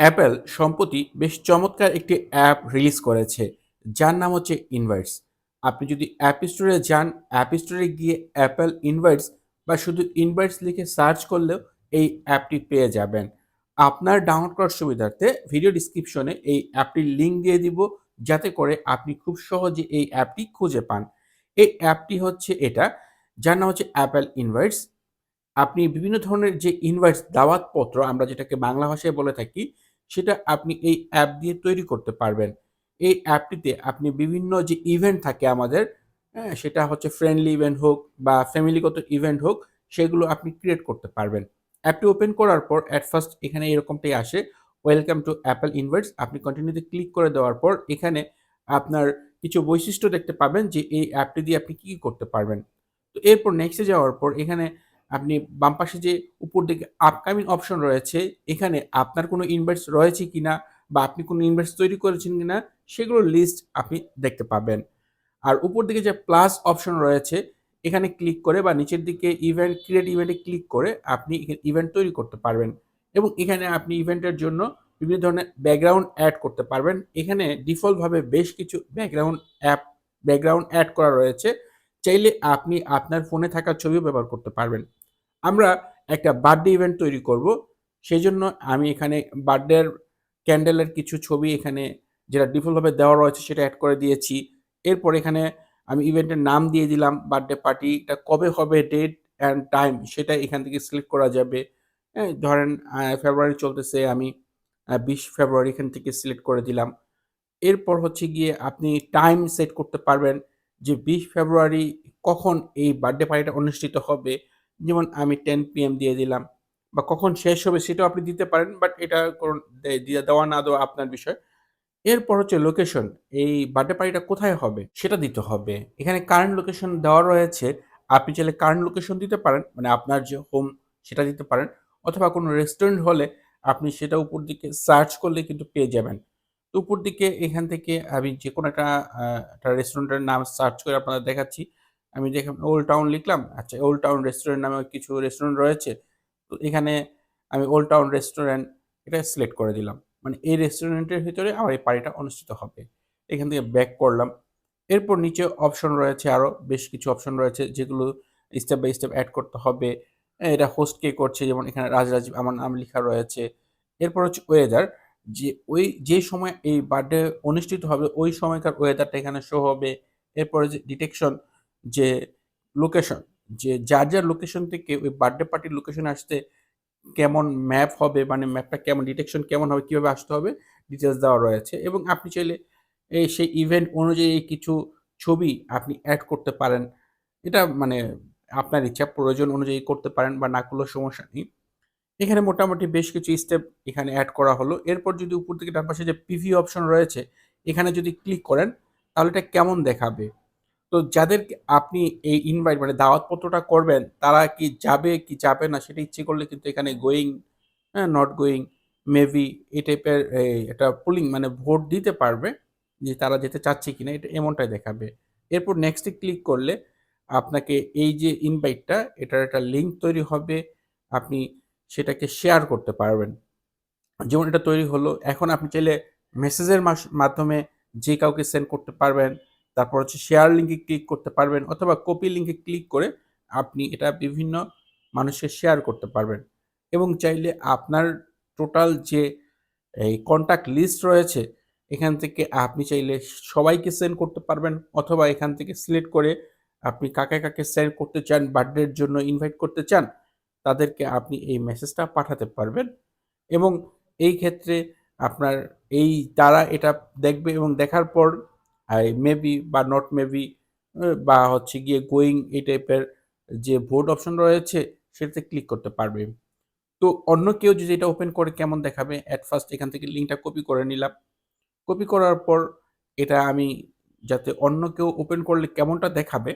Apple সম্প্রতি বেশ চমৎকার একটি অ্যাপ রিলিজ করেছে, যার নাম হচ্ছে ইনভার্টস আপনি যদি অ্যাপ স্টোরে যান অ্যাপ স্টোরে গিয়ে অ্যাপেল ইনভার্টস বা শুধু ইনভার্টস লিখে সার্চ করলেও এই অ্যাপটি পেয়ে যাবেন। আপনার ডাউনলোড করার সুবিধার্থে ভিডিও ডিসক্রিপশনে এই অ্যাপটির লিঙ্ক দিয়ে দিব, যাতে করে আপনি খুব সহজে এই অ্যাপটি খুঁজে পান। এই অ্যাপটি হচ্ছে এটা, যার নাম হচ্ছে অ্যাপেল ইনভার্টস আপনি বিভিন্ন ধরনের যে ইনভাইটস দাওয়াতপত্র, আমরা যেটাকে বাংলা ভাষায় বলে থাকি সেটা আপনি এই অ্যাপ দিয়ে তৈরি করতে পারবেন। এই অ্যাপটিতে আপনি বিভিন্ন যে ইভেন্ট থাকে আমাদের হ্যাঁ সেটা হচ্ছে ফ্রেন্ডলি ইভেন্ট হোক বা ফ্যামিলিগত ইভেন্ট হোক, সেগুলো আপনি ক্রিয়েট করতে পারবেন। অ্যাপটি ওপেন করার পর অ্যাট ফার্স্ট এখানে এরকমটাই আসে ওয়েলকাম টু অ্যাপেল ইনভার্টস আপনি কন্টিনিউতে ক্লিক করে দেওয়ার পর এখানে আপনার কিছু বৈশিষ্ট্য দেখতে পাবেন যে এই অ্যাপটি দিয়ে আপনি কী কী করতে পারবেন। তো এরপর নেক্সটে যাওয়ার পর এখানে আপনি বাম পাশে যে উপর দিকে আপকামিং অপশন রয়েছে, এখানে আপনার কোনো ইনভার্স রয়েছে কিনা বা আপনি কোনো ইনভার্স তৈরি করেছেন কি না সেগুলোর লিস্ট আপনি দেখতে পাবেন। আর উপর দিকে যে প্লাস অপশন রয়েছে, এখানে ক্লিক করে বা নিচের দিকে ইভেন্ট ক্রিয়েট ইভেন্টে ক্লিক করে আপনি ইভেন্ট তৈরি করতে পারবেন। এবং এখানে আপনি ইভেন্টের জন্য বিভিন্ন ধরনের ব্যাকগ্রাউন্ড অ্যাড করতে পারবেন। এখানে ডিফল্টভাবে বেশ কিছু ব্যাকগ্রাউন্ড অ্যাপ ব্যাকগ্রাউন্ড অ্যাড করা রয়েছে। চাইলে আপনি আপনার ফোনে থাকা ছবিও ব্যবহার করতে পারবেন। আমরা একটা বার্থডে ইভেন্ট তৈরি করব। সেই জন্য আমি এখানে বার্থডের ক্যান্ডেলের কিছু ছবি এখানে যেটা ডিফল্টভাবে দেওয়া রয়েছে সেটা অ্যাড করে দিয়েছি। এরপর এখানে আমি ইভেন্টের নাম দিয়ে দিলাম বার্থডে পার্টিটা কবে হবে ডেট অ্যান্ড টাইম সেটা এখান থেকে সিলেক্ট করা যাবে। হ্যাঁ ধরেন ফেব্রুয়ারি চলতেছে, আমি বিশ ফেব্রুয়ারি এখান থেকে সিলেক্ট করে দিলাম। এরপর হচ্ছে গিয়ে আপনি টাইম সেট করতে পারবেন যে বিশ ফেব্রুয়ারি কখন এই বার্থডে পার্টিটা অনুষ্ঠিত হবে। যেমন আমি টেন পিএম দিয়ে দিলাম, বা কখন শেষ হবে সেটাও আপনি দিতে পারেন বাট এটা দেওয়া না দেওয়া আপনার বিষয়। এরপর হচ্ছে লোকেশন এই বার্থডে পার্টিটা কোথায় হবে সেটা দিতে হবে। এখানে কারেন্ট লোকেশন দেওয়া রয়েছে, আপনি চাইলে কারেন্ট লোকেশন দিতে পারেন মানে আপনার যে হোম সেটা দিতে পারেন, অথবা কোনো রেস্টুরেন্ট হলে আপনি সেটা উপর দিকে সার্চ করলে কিন্তু পেয়ে যাবেন। তো উপর দিকে এখান থেকে আমি যে কোনো একটা রেস্টুরেন্টের নাম সার্চ করে আপনাদের দেখাচ্ছি। আমি দেখলাম ওল্ড টাউন লিখলাম আচ্ছা ওল্ড টাউন রেস্টুরেন্ট নামে কিছু রেস্টুরেন্ট রয়েছে, তো এখানে আমি ওল্ড টাউন রেস্টুরেন্ট এটা সিলেক্ট করে দিলাম। মানে এই রেস্টুরেন্টের ভিতরে আমার এই পার্টিটা অনুষ্ঠিত হবে। এখান থেকে ব্যাক করলাম। এরপর নিচে অপশন রয়েছে আরও বেশ কিছু অপশন রয়েছে যেগুলো স্টেপ বাই স্টেপ অ্যাড করতে হবে। এটা হোস্ট কে করছে, যেমন এখানে রাজরাজ আমার নাম লেখা রয়েছে। এরপর হচ্ছে ওয়েদার যে ওই, যে সময় এই বার্থডে অনুষ্ঠিত হবে, ওই সময়কার ওয়েদারটা এখানে শো হবে। এরপরে যে ডিটেকশন যে লোকেশন যে যার যার লোকেশন থেকে ওই বার্থডে পার্টির লোকেশন আসতে কেমন ম্যাপ হবে মানে ম্যাপটা কেমন ডিটেকশন কেমন হবে, কীভাবে আসতে হবে ডিটেলস দেওয়া রয়েছে এবং আপনি চাইলে এই সেই ইভেন্ট অনুযায়ী কিছু ছবি আপনি অ্যাড করতে পারেন। এটা মানে আপনার ইচ্ছা, প্রয়োজন অনুযায়ী করতে পারেন বা না করলেও সমস্যা নেই। এখানে মোটামুটি বেশ কিছু স্টেপ এখানে অ্যাড করা হলো। এরপর যদি উপর থেকে ডান পাশে যে পিভি অপশন রয়েছে, এখানে যদি ক্লিক করেন, তাহলে এটা কেমন দেখাবে? তো যাদের আপনি এই ইনভাইট মানে দাওয়াতপত্রটা করবেন, তারা কি যাবে কি যাবে না সেটা ইচ্ছে করলে কিন্তু এখানে গোয়িং হ্যাঁ নট গোয়িং মেবি এই টাইপের একটা পুলিং মানে ভোট দিতে পারবে যে তারা যেতে চাচ্ছে কিনা, এটা এমনটাই দেখাবে। এরপর নেক্সটে ক্লিক করলে আপনাকে এই যে ইনভাইটটা এটার একটা লিঙ্ক তৈরি হবে, আপনি সেটাকে শেয়ার করতে পারবেন। যেমন এটা তৈরি হলো, এখন আপনি চাইলে মেসেজের মাধ্যমে যে কাউকে সেন্ড করতে পারবেন তারপর হচ্ছে শেয়ার লিঙ্কে ক্লিক করতে পারবেন অথবা কপি লিঙ্কে ক্লিক করে আপনি এটা বিভিন্ন মানুষকে শেয়ার করতে পারবেন। এবং চাইলে আপনার টোটাল যে, এই কন্ট্যাক্ট লিস্ট রয়েছে, এখান থেকে আপনি চাইলে সবাইকে সেন্ড করতে পারবেন অথবা এখান থেকে সিলেক্ট করে আপনি কাকে কাকে সেন্ড করতে চান বার্থডের জন্য ইনভাইট করতে চান, তাদেরকে আপনি এই মেসেজটা পাঠাতে পারবেন। এবং এই ক্ষেত্রে আপনার এই, তারা এটা দেখবে এবং দেখার পর মেবি বা নট মেবি বা হচ্ছে গিয়ে গোয়িং এই টাইপের যে ভোট অপশন রয়েছে, সেটাতে ক্লিক করতে পারবে। তো অন্য কেউ যদি এটা ওপেন করে কেমন দেখাবে? অ্যাট ফার্স্ট এখান থেকে লিঙ্কটা কপি করে নিলাম। কপি করার পর এটা আমি যাতে অন্য কেউ ওপেন করলে কেমনটা দেখাবে,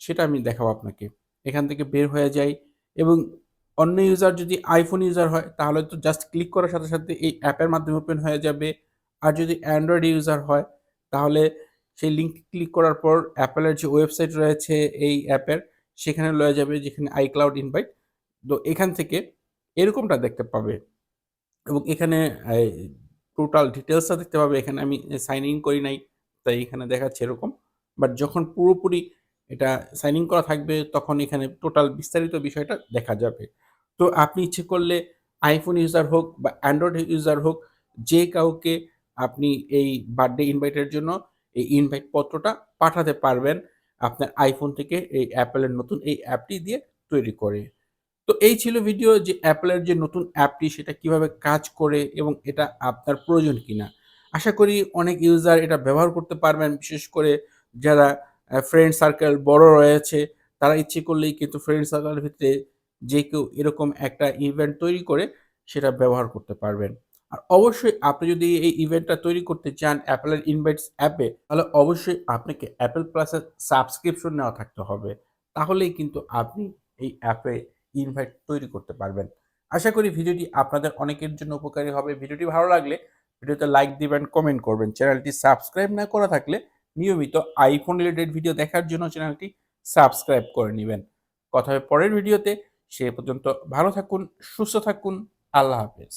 সেটা আমি দেখাবো আপনাকে। এখান থেকে বের হয়ে যাই এবং অন্য ইউজার যদি আইফোন ইউজার হয়, তাহলে তো জাস্ট ক্লিক করার সাথে সাথে এই অ্যাপের মাধ্যমে ওপেন হয়ে যাবে। আর যদি অ্যান্ড্রয়েড ইউজার হয়, তাহলে সেই লিঙ্ক ক্লিক করার পর অ্যাপেলের যে ওয়েবসাইট রয়েছে এই অ্যাপের সেখানে লয়ে যাবে যেখানে আইক্লাউড ইনভাইট তো এখান থেকে এরকমটা দেখতে পাবে। এবং এখানে টোটাল ডিটেলসটা দেখতে পাবে। এখানে আমি সাইন ইন করি নাই, তাই এখানে দেখাচ্ছে এরকম। বাট যখন পুরোপুরি এটা সাইন ইন করা থাকবে, তখন এখানে টোটাল বিস্তারিত বিষয়টা দেখা যাবে। তো আপনি ইচ্ছে করলে আইফোন ইউজার হোক বা অ্যান্ড্রয়েড ইউজার হোক, যে কাউকে আপনি এই বার্থডে ইনভাইটের জন্য এই ইনভাইট পত্রটা পাঠাতে পারবেন আপনার আইফোন থেকে এই অ্যাপেলের নতুন এই অ্যাপটি দিয়ে তৈরি করে। তো এই ছিল ভিডিও যে অ্যাপেলের যে নতুন অ্যাপটি, সেটা কীভাবে কাজ করে এবং এটা আপনার প্রয়োজন কিনা। আশা করি অনেক ইউজার এটা ব্যবহার করতে পারবেন, বিশেষ করে যারা ফ্রেন্ড সার্কেল বড় রয়েছে, তারা ইচ্ছে করলেই কিন্তু ফ্রেন্ড সার্কেলের ভিতরে যে কেউ এরকম একটা ইভেন্ট তৈরি করে, সেটা ব্যবহার করতে পারবেন। আর অবশ্যই আপনি যদি এই ইভেন্টটা তৈরি করতে চান অ্যাপেলের ইনভাইটস অ্যাপে তাহলে অবশ্যই আপনাকে অ্যাপেল প্লাসের সাবস্ক্রিপশন নেওয়া থাকতে হবে। তাহলেই কিন্তু আপনি এই অ্যাপে ইনভাইট তৈরি করতে পারবেন। আশা করি ভিডিওটি আপনাদের অনেকের জন্য উপকারী হবে। ভিডিওটি ভালো লাগলে ভিডিওতে লাইক দিবেন কমেন্ট করবেন। চ্যানেলটি সাবস্ক্রাইব না করা থাকলে নিয়মিত আইফোন রিলেটেড ভিডিও দেখার জন্য চ্যানেলটি সাবস্ক্রাইব করে নেবেন। কথা হবে পরের ভিডিওতে। সে পর্যন্ত ভালো থাকুন, সুস্থ থাকুন। আল্লাহ হাফেজ।